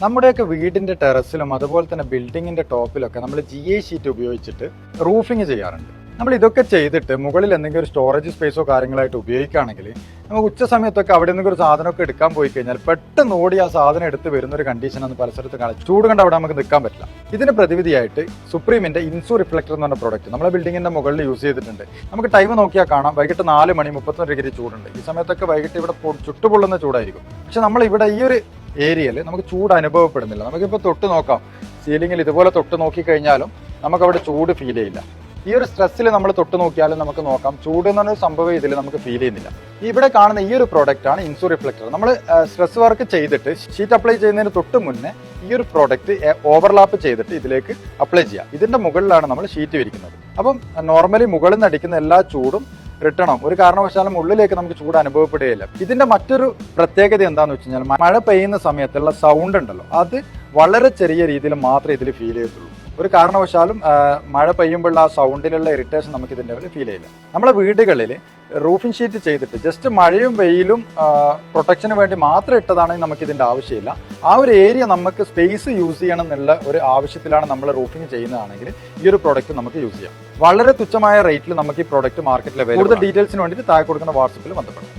നമ്മുടെയൊക്കെ വീടിന്റെ ടെറസിലും അതുപോലെ തന്നെ ബിൽഡിങ്ങിന്റെ ടോപ്പിലൊക്കെ നമ്മൾ ജി എ ഷീറ്റ് ഉപയോഗിച്ചിട്ട് റൂഫിംഗ് ചെയ്യാറുണ്ട്. നമ്മൾ ഇതൊക്കെ ചെയ്തിട്ട് മുകളിൽ എന്തെങ്കിലും ഒരു സ്റ്റോറേജ് സ്പേസോ കാര്യങ്ങളായിട്ട് ഉപയോഗിക്കുകയാണെങ്കിൽ നമുക്ക് ഉച്ച സമയത്തൊക്കെ അവിടെ നിന്നൊക്കെ ഒരു സാധനമൊക്കെ എടുക്കാൻ പോയി കഴിഞ്ഞാൽ പെട്ടെന്ന് ഓടി ആ സാധനം എടുത്ത് വരുന്ന ഒരു കണ്ടീഷൻ ഒന്ന് സ്ഥലത്ത് കാണാം. ചൂട് കണ്ട് അവിടെ നമുക്ക് നിൽക്കാൻ പറ്റില്ല. ഇതിന് പ്രതിവിധിയായിട്ട് സുപ്രീമിന്റെ ഇൻസു റിഫ്ലക്ടർ എന്ന് പറഞ്ഞ പ്രോഡക്റ്റ് നമ്മളെ ബിൽഡിങ്ങിന്റെ മുകളിൽ യൂസ് ചെയ്തിട്ടുണ്ട്. നമുക്ക് ടൈം നോക്കിയാൽ കാണാം. വൈകിട്ട് നാല് മണി മുപ്പത്തൊന്ന് ഡിഗ്രി ചൂടുണ്ട്. ഈ സമയത്തൊക്കെ വൈകിട്ട് ഇവിടെ ചുട്ടുപൊള്ളുന്ന ചൂടായിരിക്കും. പക്ഷെ നമ്മൾ ഇവിടെ ഈ ഒരു ഏരിയയിൽ നമുക്ക് ചൂട് അനുഭവപ്പെടുന്നില്ല. നമുക്കിപ്പോൾ തൊട്ട് നോക്കാം. സീലിംഗിൽ ഇതുപോലെ തൊട്ട് നോക്കിക്കഴിഞ്ഞാലും നമുക്ക് അവിടെ ചൂട് ഫീൽ ചെയ്യില്ല. ഈ ഒരു സ്ട്രെസ്സിൽ നമ്മൾ തൊട്ട് നോക്കിയാലും നമുക്ക് നോക്കാം. ചൂട് എന്ന് പറഞ്ഞൊരു സംഭവം ഇതിൽ നമുക്ക് ഫീൽ ചെയ്യുന്നില്ല. ഇവിടെ കാണുന്ന ഈ ഒരു പ്രോഡക്റ്റ് ആണ് ഇൻസു റിഫ്ലക്ടർ നമ്മൾ സ്ട്രെസ് വർക്ക് ചെയ്തിട്ട് ഷീറ്റ് അപ്ലൈ ചെയ്യുന്നതിന് തൊട്ട് മുന്നേ ഈ ഒരു പ്രോഡക്റ്റ് ഓവർലാപ്പ് ചെയ്തിട്ട് ഇതിലേക്ക് അപ്ലൈ ചെയ്യാം. ഇതിന്റെ മുകളിലാണ് നമ്മൾ ഷീറ്റ് വിരിക്കുന്നത്. അപ്പം നോർമലി മുകളിൽ നിന്ന് അടിക്കുന്ന എല്ലാ ചൂടും റിട്ടേൺ ആവും. ഒരു കാരണവശാലും ഉള്ളിലേക്ക് നമുക്ക് ചൂട് അനുഭവപ്പെടുകയില്ല. ഇതിന്റെ മറ്റൊരു പ്രത്യേകത എന്താന്ന് വെച്ച് കഴിഞ്ഞാൽ മഴ പെയ്യുന്ന സമയത്തുള്ള സൗണ്ട് ഉണ്ടല്ലോ. അത് വളരെ ചെറിയ രീതിയിൽ മാത്രമേ ഇതിൽ ഫീൽ ചെയ്യത്തുള്ളൂ. ഒരു കാരണവശാലും മഴ പെയ്യുമ്പോൾ ആ സൗണ്ടിലുള്ള ഇറിറ്റേഷൻ നമുക്ക് ഇതിന്റെ ഫീൽ ചെയ്യില്ല. നമ്മളെ വീടുകളിൽ റൂഫിംഗ് ഷീറ്റ് ചെയ്തിട്ട് ജസ്റ്റ് മഴയും വെയിലും പ്രൊട്ടക്ഷന് വേണ്ടി മാത്രം ഇട്ടതാണെങ്കിൽ നമുക്ക് ഇതിന്റെ ആവശ്യമില്ല. ആ ഒരു ഏരിയ നമുക്ക് സ്പേസ് യൂസ് ചെയ്യണം എന്നുള്ള ഒരു ആവശ്യത്തിലാണ് നമ്മൾ റൂഫിംഗ് ചെയ്യുന്നതാണെങ്കിൽ ഈ ഒരു പ്രോഡക്റ്റ് നമുക്ക് യൂസ് ചെയ്യാം. വളരെ തുച്ഛമായ റേറ്റിൽ നമുക്ക് ഈ പ്രോഡക്റ്റ് മാർക്കറ്റിൽ കൂടുതൽ ഡീറ്റെയിൽസിന് വേണ്ടിയിട്ട് താഴെ കൊടുക്കുന്ന വാട്സപ്പിൽ ബന്ധപ്പെടാം.